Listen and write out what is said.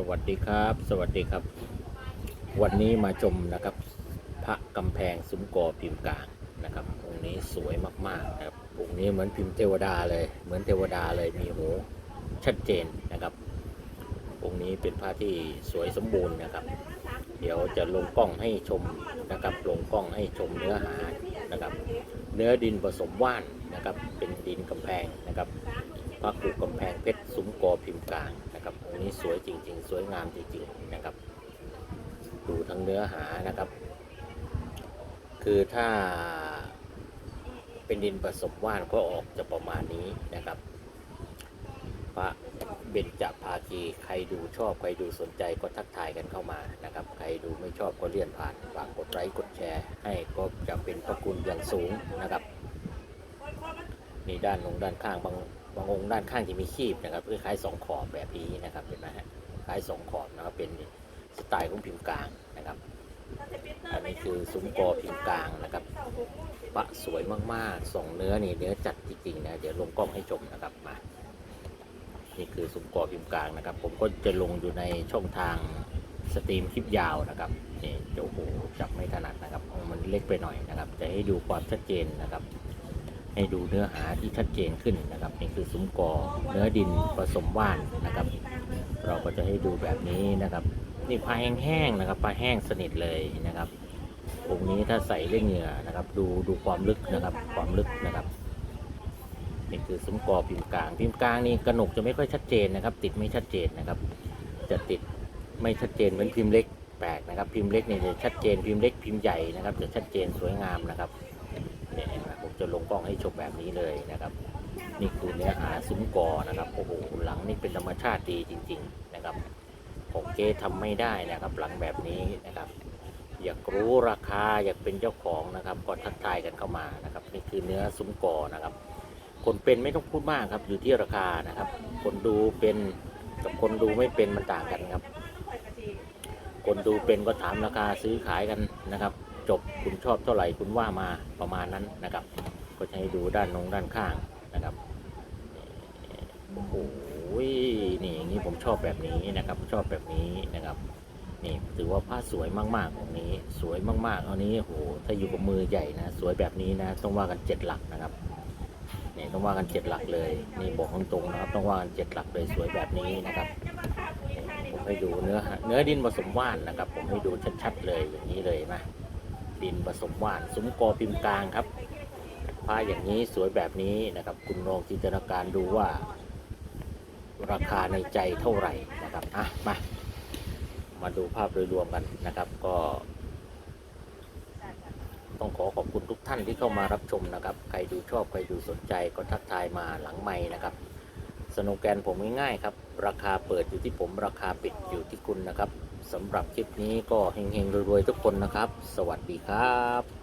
สวัสดีครับ สวัสดีครับ วันนี้มาชมนะครับ พระกำแพงซุ้มกอพิมพ์กลางนะครับองค์นี้สวยมากๆนะครับองค์นี้เหมือนพิมพ์เทวดาเลย เหมือนเทวดาเลยมีหูชัดเจนนะครับองค์นี้เป็นพระที่สวยสมบูรณ์นะครับ เดี๋ยวจะลงกล้องให้ชมนะครับ ลงกล้องให้ชมเนื้อหานะครับ เนื้อดินผสมว่านนะครับ เป็นดินกำแพงนะครับ พระกูกำแพงเพชรซุ้มกอพิมพ์กลางนะครับองค์นี้สวยจริง ๆ สวยงามจริงๆนะครับ ดูทั้งเนื้อหานะครับ คือถ้าเป็นดินผสมว่านก็ออกจะประมาณนี้นะครับ พระเบญจภาคีใครดูชอบใครดูสนใจก็ทักทายกันเข้ามานะครับ ใครดูไม่ชอบก็เลื่อนผ่านฝากกดไลค์กดแชร์ ให้ก็จะเป็นพระคุณอย่างสูงนะครับนี่ด้านลงด้านข้างบาง บางองค์ด้านข้างจะมีคีบนะครับคล้ายๆสองขอบแบบนี้นะครับเห็นไหมฮะคล้ายสองขอบนะครับเป็นสไตล์ของพิมพ์กลางนะครับอันนี้คือซุ้มกอพิมพ์กลางนะครับปะสวยมากๆส่งเนื้อนี่เนื้อจัดจริงๆนะเดี๋ยวลงกล้องให้ชมนะครับมานี่คือซุ้มกอพิมพ์กลางนะครับ ผมก็จะลงอยู่ในช่องทางสตรีมคลิปยาวนะครับนี่โอ้โหจับไม่ถนัดนะครับมันเล็กไปหน่อยนะครับจะให้ดูความชัดเจนนะครับ ให้ดูเนื้อหาที่ชัดเจนขึ้นนะครับนี่คือซุ้มกอเนื้อดินผสมว่านนะครับ เราก็จะให้ดูแบบนี้นะครับ นี่ปลาแห้งๆนะครับปลาแห้งสนิทเลยนะครับองค์นี้ถ้าใส่เล่งเหงื่อนะครับ ดูดูความลึกนะครับ ความลึกนะครับนี่คือซุ้มกอพิมพ์กลางพิมพ์กลางนี่กระหนกจะไม่ค่อยชัดเจนนะครับ ติดไม่ชัดเจนนะครับ จะติดไม่ชัดเจนเหมือนพิมพ์เล็กแปลกนะครับ พิมพ์เล็กเนี่ยจะชัดเจนพิมพ์เล็กพิมพ์ใหญ่นะครับจะชัดเจนสวยงามนะครับ เนี่ยนะผมจะลงกล้องให้ชมแบบนี้เลยนะครับ นี่คือเนื้อหาซุ้มกอนะครับโอ้โหหลังนี่เป็นธรรมชาติดีจริง ๆ นะครับของเจ๊ทำไม่ได้นะครับ หลังแบบนี้นะครับ อยากรู้ราคาอยากเป็นเจ้าของนะครับก็ทักทายกันเข้ามานะครับ นี่คือเนื้อซุ้มกอนะครับ คนเป็นไม่ต้องพูดมากครับ อยู่ที่ราคานะครับ คนดูเป็นกับคนดูไม่เป็นมันต่างกันครับ คนดูเป็นก็ถามราคาซื้อขายกันนะครับ จบคุณชอบเท่าไหร่คุณว่ามาประมาณนั้นนะครับ ก็จะให้ดูด้านนงด้านข้างนะครับโอ้โหนี่อย่างนี้ผมชอบแบบนี้นะครับ ชอบแบบนี้นะครับนี่ถือว่าผ้าสวยมากๆตรงนี้ สวยมากๆอันนี้โหถ้าอยู่กับมือใหญ่นะ สวยแบบนี้นะ ต้องว่ากันเจ็ดหลักนะครับนี่ต้องว่ากันเจ็ดหลักเลยนี่บอกตรงๆนะครับ ต้องว่ากันเจ็ดหลักเลยสวยแบบนี้นะครับผมให้ดูเนื้อเนื้อดินผสมว่านนะครับ ผมให้ดูชัดๆเลยอย่างนี้เลยนะดินผสมว่านซุ้มกอพิมพ์กลางครับ ผ้าอย่างนี้สวยแบบนี้นะครับ คุณลองจินตนาการดูว่าราคาในใจเท่าไหร่นะครับอะมามาดูภาพโดยรวมกันนะครับก็ ต้องขอขอบคุณทุกท่านที่เข้ามารับชมนะครับ ใครดูชอบ ใครดูสนใจก็ทักทายมาหลังไม้นะครับ สโนแกนผมง่ายๆครับ ราคาเปิดอยู่ที่ผมราคาปิดอยู่ที่คุณนะครับสำหรับคลิปนี้ก็เฮงๆรวยๆทุกคนนะครับ สวัสดีครับ